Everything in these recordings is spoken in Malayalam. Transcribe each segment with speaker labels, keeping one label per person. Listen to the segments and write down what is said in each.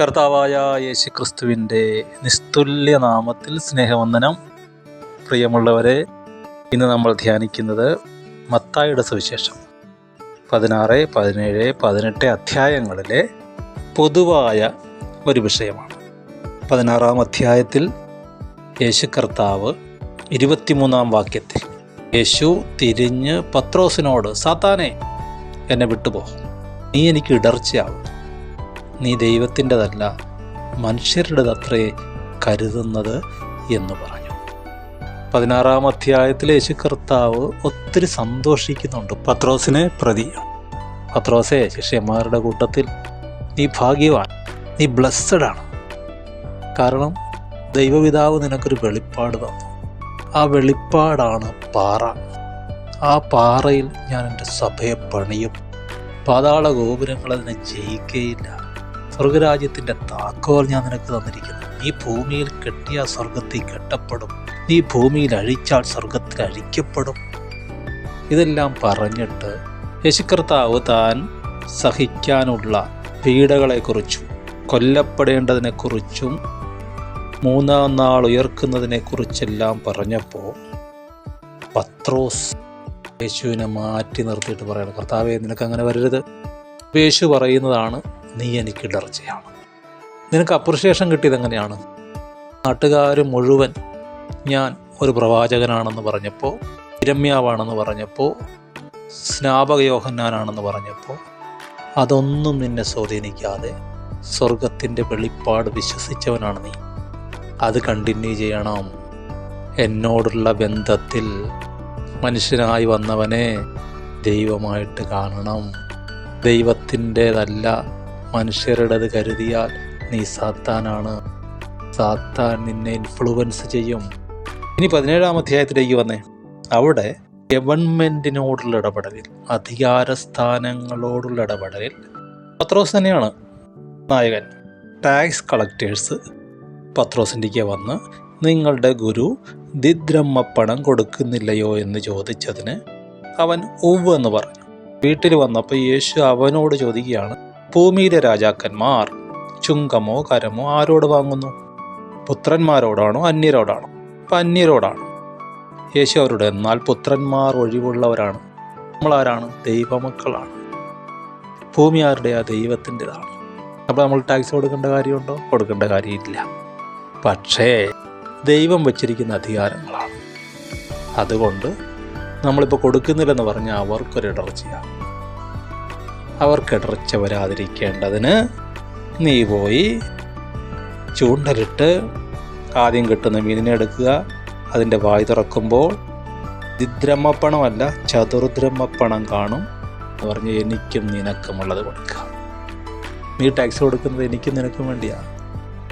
Speaker 1: കർത്താവായ യേശു ക്രിസ്തുവിന്റെ നിസ്തുല്യ നാമത്തിൽ സ്നേഹവന്ദനം. പ്രിയമുള്ളവരെ ഇന്ന് നമ്മൾ ധ്യാനിക്കുന്നത് മത്തായുടെ സുവിശേഷം. പതിനാറ് പതിനേഴ് പതിനെട്ട് അധ്യായങ്ങളിലെ പൊതുവായ ഒരു വിഷയമാണ്. പതിനാറാം അധ്യായത്തിൽ യേശു കർത്താവ് ഇരുപത്തിമൂന്നാം വാക്യത്തിൽ യേശു തിരിഞ്ഞ് പത്രോസിനോട് സാത്താനെ എന്നെ വിട്ടുപോകും നീ എനിക്ക് ഇടർച്ചയാവും നീ ദൈവത്തിന്റെതല്ല മനുഷ്യരുടേതത്രേ കരുതുന്നത് എന്ന് പറഞ്ഞു. പതിനാറാം അധ്യായത്തിലെ യേശു കർത്താവ് ഒത്തിരി സന്തോഷിക്കുന്നുണ്ട് പത്രോസിനെ പ്രതി. പത്രോസെ ശിഷ്യന്മാരുടെ കൂട്ടത്തിൽ നീ ഭാഗ്യവാൻ നീ ബ്ലസ്സഡ് ആണ് കാരണം ദൈവപിതാവ് നിനക്കൊരു വെളിപ്പാട് തന്നു. ആ വെളിപ്പാടാണ് പാറ. ആ പാറയിൽ ഞാൻ എന്റെ സഭയെ പണിയും. പാതാള ഗോപുരങ്ങൾ അതിനെ ജയിക്കുകയില്ല സ്വർഗരാജ്യത്തിന്റെ താക്കോൽ ഞാൻ നിനക്ക് തന്നിരിക്കുന്നു. നീ ഭൂമിയിൽ കെട്ടിയ സ്വർഗത്തിൽ കെട്ടപ്പെടും. നീ ഭൂമിയിൽ അഴിച്ചാൽ സ്വർഗത്തിൽ അഴിക്കപ്പെടും. ഇതെല്ലാം പറഞ്ഞിട്ട് യേശുക്കർത്താവ് താൻ സഹിക്കാനുള്ള പീഡകളെക്കുറിച്ചും കൊല്ലപ്പെടേണ്ടതിനെക്കുറിച്ചും മൂന്നാം നാൾ ഉയർക്കുന്നതിനെക്കുറിച്ചെല്ലാം പറഞ്ഞപ്പോൾ പത്രോസ് യേശുവിനെ മാറ്റി നിർത്തിയിട്ട് പറയണം കർത്താവെ നിനക്ക് അങ്ങനെ വരരുത്. യേശു പറയുന്നതാണ് നീ എനിക്ക് ഇടർച്ചയാണ്. നിനക്ക് അപ്രിഷിയേഷൻ കിട്ടിയത് എങ്ങനെയാണ്? നാട്ടുകാർ മുഴുവൻ ഞാൻ ഒരു പ്രവാചകനാണെന്ന് പറഞ്ഞപ്പോൾ ഇരമ്യാവാണെന്ന് പറഞ്ഞപ്പോൾ സ്നാപക യോഹന്നാനാണെന്ന് പറഞ്ഞപ്പോൾ അതൊന്നും നിന്നെ സ്വാധീനിക്കാതെ സ്വർഗത്തിന്റെ വെളിപ്പാട് വിശ്വസിച്ചവനാണ് നീ. അത് കണ്ടിന്യൂ ചെയ്യണം. എന്നോടുള്ള ബന്ധത്തിൽ മനുഷ്യനായി വന്നവനെ ദൈവമായിട്ട് കാണണം. ദൈവത്തിന്റെതല്ല മനുഷ്യരുടേത് കരുതിയാൽ നീ സാത്താനാണ്. സാത്താൻ നിന്നെ ഇൻഫ്ലുവൻസ് ചെയ്യും. ഇനി പതിനേഴാം അധ്യായത്തിലേക്ക് വന്നേ. അവിടെ ഗവൺമെന്റിനോടുള്ള ഇടപെടലിൽ അധികാര സ്ഥാനങ്ങളോടുള്ള ഇടപെടലിൽ പത്രോസ് തന്നെയാണ് നായകൻ. ടാക്സ് കളക്ടേഴ്സ് പത്രോസിന്റെക്ക് വന്ന് നിങ്ങളുടെ ഗുരു ദിദ്രമ്മ പണം കൊടുക്കുന്നില്ലയോ എന്ന് ചോദിച്ചതിന് അവൻ ഉവ് എന്ന് പറഞ്ഞു. വീട്ടിൽ വന്നപ്പോൾ യേശു അവനോട് ചോദിക്കുകയാണ് ഭൂമിയിലെ രാജാക്കന്മാർ ചുങ്കമോ കരമോ ആരോട് വാങ്ങുന്നു? പുത്രന്മാരോടാണോ അന്യരോടാണോ? അപ്പം അന്യരോടാണ് യേശു അവരോട് എന്നാൽ പുത്രന്മാർ ഒഴിവുള്ളവരാണ്. നമ്മളാരാണ്? ദൈവമക്കളാണ്. ഭൂമി ആരുടെ? ആ ദൈവത്തിന്റെതാണ്. അപ്പോൾ നമ്മൾ ടാക്സ് കൊടുക്കേണ്ട കാര്യമുണ്ടോ? കൊടുക്കേണ്ട കാര്യമില്ല. പക്ഷേ ദൈവം വച്ചിരിക്കുന്ന അധികാരങ്ങളാണ്. അതുകൊണ്ട് നമ്മളിപ്പോൾ കൊടുക്കുന്നില്ലെന്ന് പറഞ്ഞാൽ അവർക്കൊരിടർച്ചയാണ് അവർക്കിടർച്ച വരാതിരിക്കേണ്ടതിന് നീ പോയി ചൂണ്ടലിട്ട് ആദ്യം കിട്ടുന്ന മീനിനെ എടുക്കുക. അതിന്റെ വായി തുറക്കുമ്പോൾ ദിദ്രമ്മപ്പണമല്ല ചതുർദ്രമ്മപ്പണം കാണും എന്ന് പറഞ്ഞ് എനിക്കും നിനക്കുമുള്ളത് കൊടുക്കുക. നീ ടാക്സ് കൊടുക്കുന്നത് എനിക്കും നിനക്കും വേണ്ടിയാണ്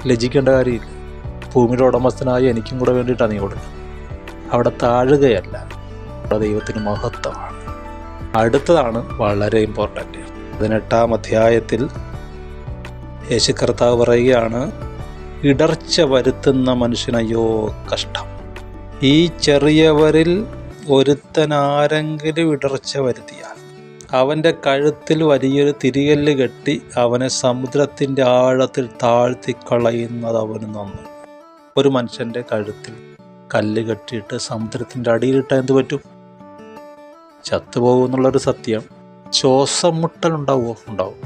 Speaker 1: ലജിക്കേണ്ട കാര്യമില്ല. ഭൂമിയുടെ ഉടമസ്ഥനായ എനിക്കും കൂടെ വേണ്ടിയിട്ടാണ് നീ കൊടുക്കുന്നത്. അവിടെ താഴുകയല്ല അവിടെ ദൈവത്തിന് മഹത്വമാണ്. അടുത്തതാണ് വളരെ ഇമ്പോർട്ടന്റ് പതിനെട്ടാം അധ്യായത്തിൽ യേശു കർത്താവ് പറയുകയാണ് ഇടർച്ച വരുത്തുന്ന മനുഷ്യനയ്യോ കഷ്ടം. ഈ ചെറിയവരിൽ ഒരുത്തനാരെങ്കിലും ഇടർച്ച വരുത്തിയാൽ അവന്റെ കഴുത്തിൽ വലിയൊരു തിരികല്ല് കെട്ടി അവനെ സമുദ്രത്തിന്റെ ആഴത്തിൽ താഴ്ത്തിക്കളയുന്നത് അവന് നന്നു. ഒരു മനുഷ്യന്റെ കഴുത്തിൽ കല്ല് കെട്ടിയിട്ട് സമുദ്രത്തിന്റെ അടിയിലിട്ട് എന്ത് പറ്റും? ചത്തുപോകുമെന്നുള്ളൊരു സത്യം. ശ്വാസം മുട്ടലുണ്ടാവുമോ ഉണ്ടാവും.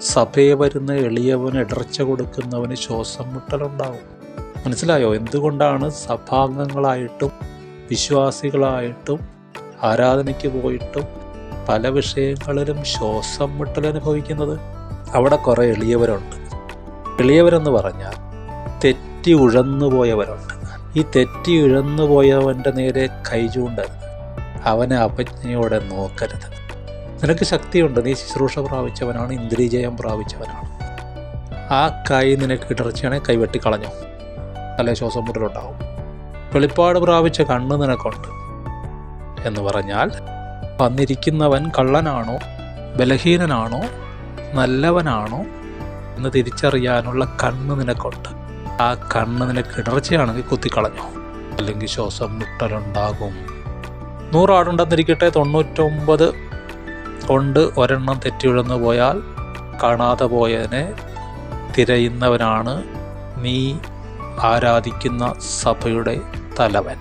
Speaker 1: സഭയെ വരുന്ന എളിയവന് ഇടർച്ച കൊടുക്കുന്നവന് ശ്വാസം മുട്ടലുണ്ടാവും മനസ്സിലായോ? എന്തുകൊണ്ടാണ് സഭാംഗങ്ങളായിട്ടും വിശ്വാസികളായിട്ടും ആരാധനയ്ക്ക് പോയിട്ടും പല വിഷയങ്ങളിലും ശ്വാസം മുട്ടൽ അനുഭവിക്കുന്നത്? അവിടെ കുറേ എളിയവരുണ്ട്. എളിയവരെന്ന് പറഞ്ഞാൽ തെറ്റി ഉഴന്നു പോയവരുണ്ട് ഈ തെറ്റി ഉഴന്നു പോയവന്റെ നേരെ കൈ ചൂണ്ടരുത്. അവനെ അപജ്ഞയോടെ നോക്കരുത്. നിനക്ക് ശക്തിയുണ്ട്. നീ ശുശ്രൂഷ പ്രാപിച്ചവനാണ്. ഇന്ദ്രിയജയം പ്രാപിച്ചവനാണ്. ആ കൈ നിനക്ക് ഇടർച്ചയാണെ കൈവെട്ടി കളഞ്ഞു. അല്ലെ ശ്വാസം മുട്ടലുണ്ടാവും. വെളിപ്പാട് പ്രാപിച്ച കണ്ണ് നിനക്കുണ്ട് എന്ന് പറഞ്ഞാൽ വന്നിരിക്കുന്നവൻ കള്ളനാണോ? ബലഹീനനാണോ? നല്ലവനാണോ? എന്ന് തിരിച്ചറിയാനുള്ള കണ്ണ് നിനക്കുണ്ട്. ആ കണ്ണ് നിനക്ക് ഇടർച്ചയാണെങ്കിൽ കുത്തിക്കളഞ്ഞു. അല്ലെങ്കിൽ ശ്വാസം മുട്ടലുണ്ടാകും. നൂറാടുണ്ടെന്നിരിക്കട്ടെ. തിരയുന്നവനാണ് നീ ആരാധിക്കുന്ന സഭയുടെ തലവൻ.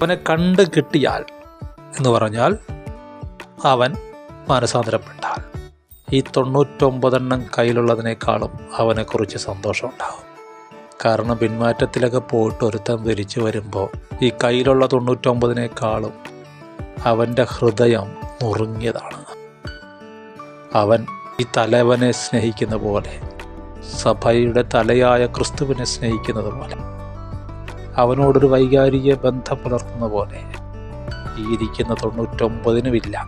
Speaker 1: അവനെ കണ്ടു കിട്ടിയാൽ എന്ന് പറഞ്ഞാൽ അവൻ മാനസാന്തരപ്പെട്ടാൽ. ഈ തൊണ്ണൂറ്റൊമ്പതെണ്ണം കയ്യിലുള്ളതിനേക്കാളും അവനെക്കുറിച്ച് സന്തോഷം ഉണ്ടാകും കാരണം പിന്മാറ്റത്തിലൊക്കെ പോയിട്ട് ഒരുത്തൻ തിരിച്ചു വരുമ്പോൾ ഈ കയ്യിലുള്ള തൊണ്ണൂറ്റൊമ്പതിനേക്കാളും അവന്റെ ഹൃദയം നുറുങ്ങിയതാണ്. അവൻ ഈ തലവനെ സ്നേഹിക്കുന്ന പോലെ സഭയുടെ തലയായ ക്രിസ്തുവിനെ സ്നേഹിക്കുന്നത് പോലെ അവനോടൊരു വൈകാരിക ബന്ധം പുലർത്തുന്ന പോലെ. ഈ ഇരിക്കുന്ന തൊണ്ണൂറ്റൊമ്പതിനുമില്ല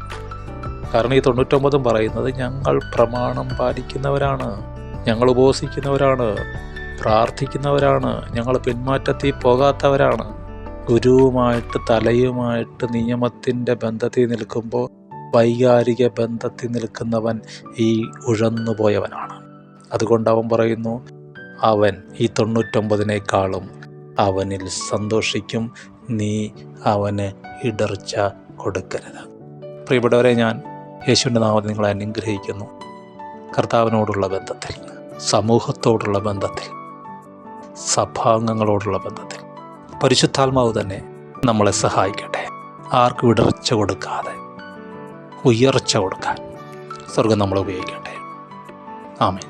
Speaker 1: കാരണം ഈ തൊണ്ണൂറ്റൊമ്പതും പറയുന്നത് ഞങ്ങൾ പ്രമാണം പാലിക്കുന്നവരാണ് ഞങ്ങൾ ഉപവസിക്കുന്നവരാണ് പ്രാർത്ഥിക്കുന്നവരാണ് ഞങ്ങൾ പിന്മാറ്റത്തിൽ പോകാത്തവരാണ്. ഗുരുവുമായിട്ട് തലയുമായിട്ട് നിയമത്തിന്റെ ബന്ധത്തിൽ നിൽക്കുമ്പോൾ വൈകാരിക ബന്ധത്തിൽ നിൽക്കുന്നവൻ ഈ ഉഴന്നുപോയവനാണ്. അതുകൊണ്ട് അവൻ പറയുന്നു അവൻ ഈ തൊണ്ണൂറ്റൊമ്പതിനേക്കാളും അവനിൽ സന്തോഷിക്കും. നീ അവന് ഇടർച്ച കൊടുക്കരുത്. പ്രിയപ്പെട്ടവരെ ഞാൻ യേശുവിന്റെ നാമത്തിൽ നിങ്ങളെ അനുഗ്രഹിക്കുന്നു. കർത്താവിനോടുള്ള ബന്ധത്തിൽ സമൂഹത്തോടുള്ള ബന്ധത്തിൽ സഭാംഗങ്ങളോടുള്ള ബന്ധത്തിൽ. പരിശുദ്ധാത്മാവ് തന്നെ നമ്മളെ സഹായിക്കട്ടെ. ആർക്കും ഇടർച്ച കൊടുക്കാതെ ഉയർച്ച കൊടുക്കാൻ സ്വർഗം നമ്മൾ ഉപയോഗിക്കട്ടെ. ആമേൻ.